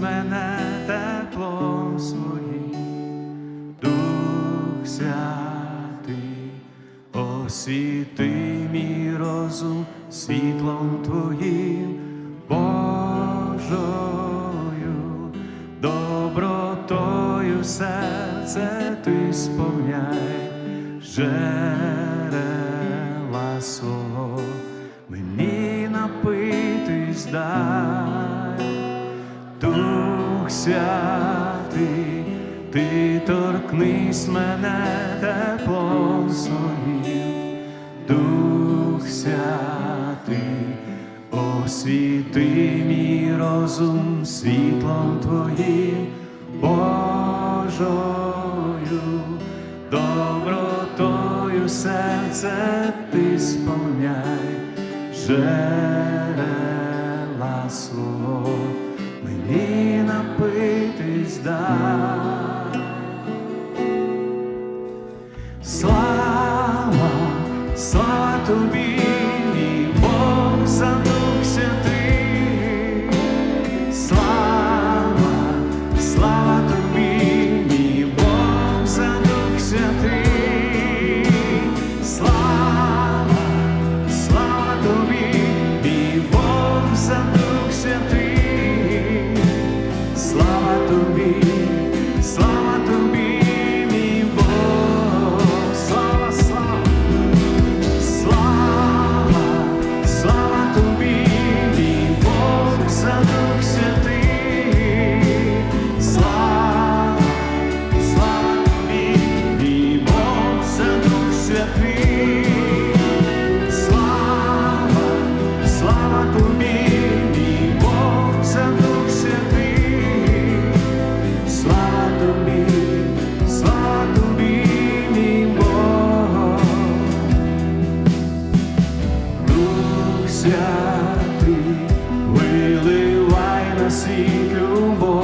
Мене теплом своїм, Дух Святий, освіти мій розум світлом Твоїм, Божою, добротою серце ти сповняй. Крізь мене теплом своїм, Дух Святий, освіти мій розум світлом Твоїм, Божою, добротою серце ти сповняй, джерела свого, мені напитись дай. to be. ти, виливай на світ любов.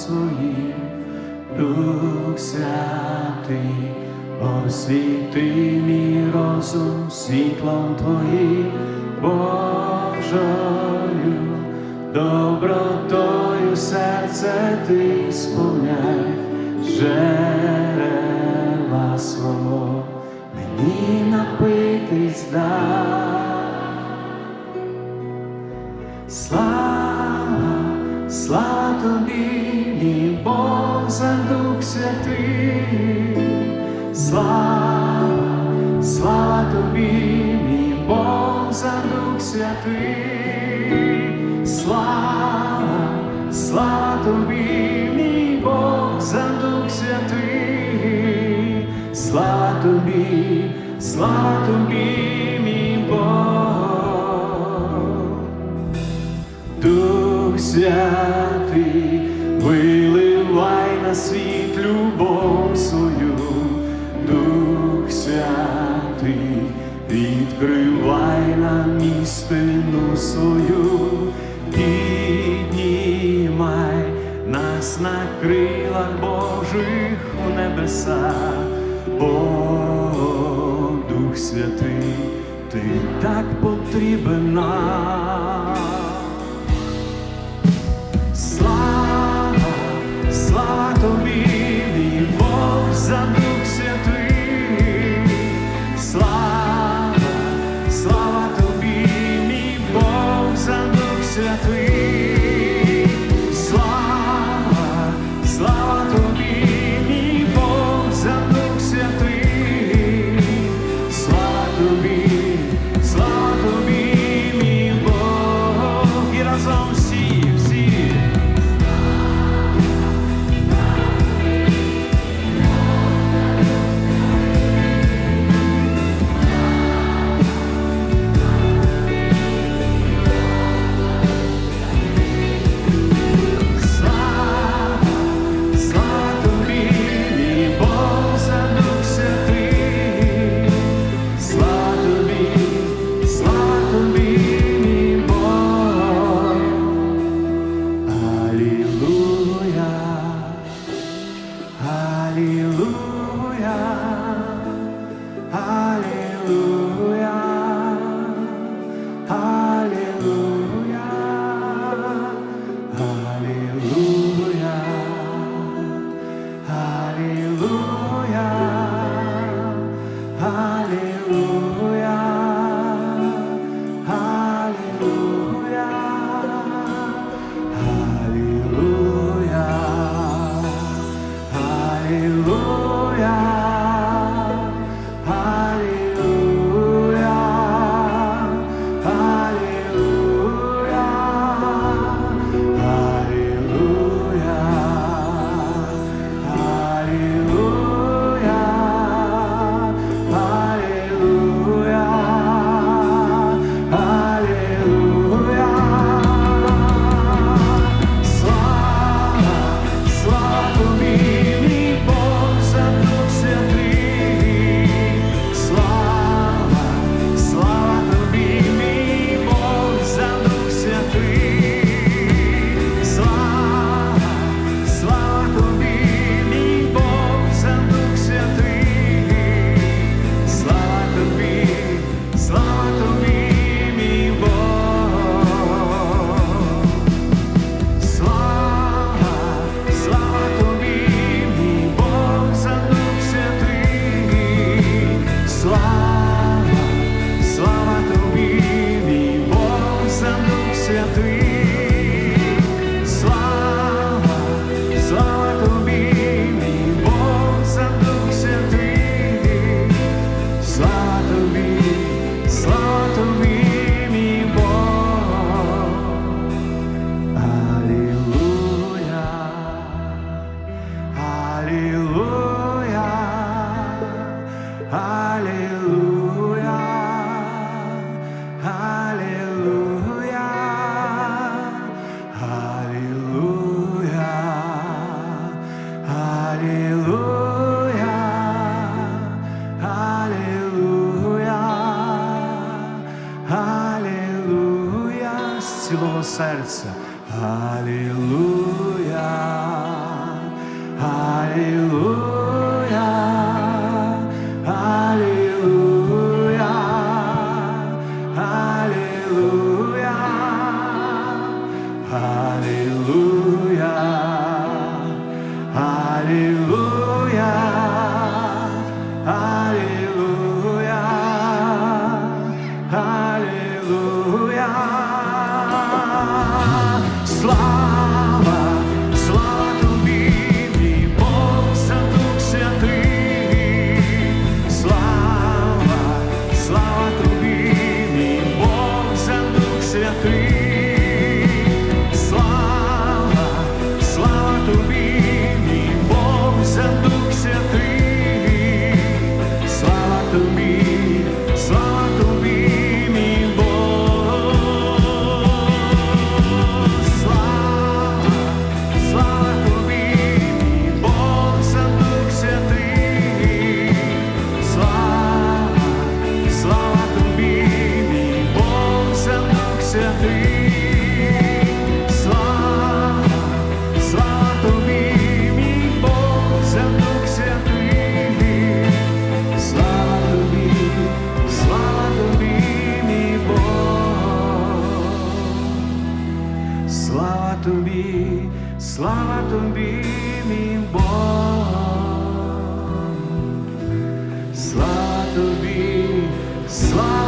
своїм, Дух Святий, освіти мій розум світлом Твоїм, Божою, добротою серце ти сповняй, жерела свого, мені напитись дай. Слава тобі, мій Бог за Дух Святий, слава, слава тобі, мій Бог за Дух Святий, слава, слава тобі, мій Бог за Дух Святий, слава тобі, слава тобі, світ любов свою, Дух святий, відкривай нам істину свою, піднімай нас на крилах Божих у небеса, О, Дух святий, ти так потрібен нам. За Дух Святий, слава, слава тобі, Бог за Дух fly. Слава тобі, мій Бог. Слава тобі, слава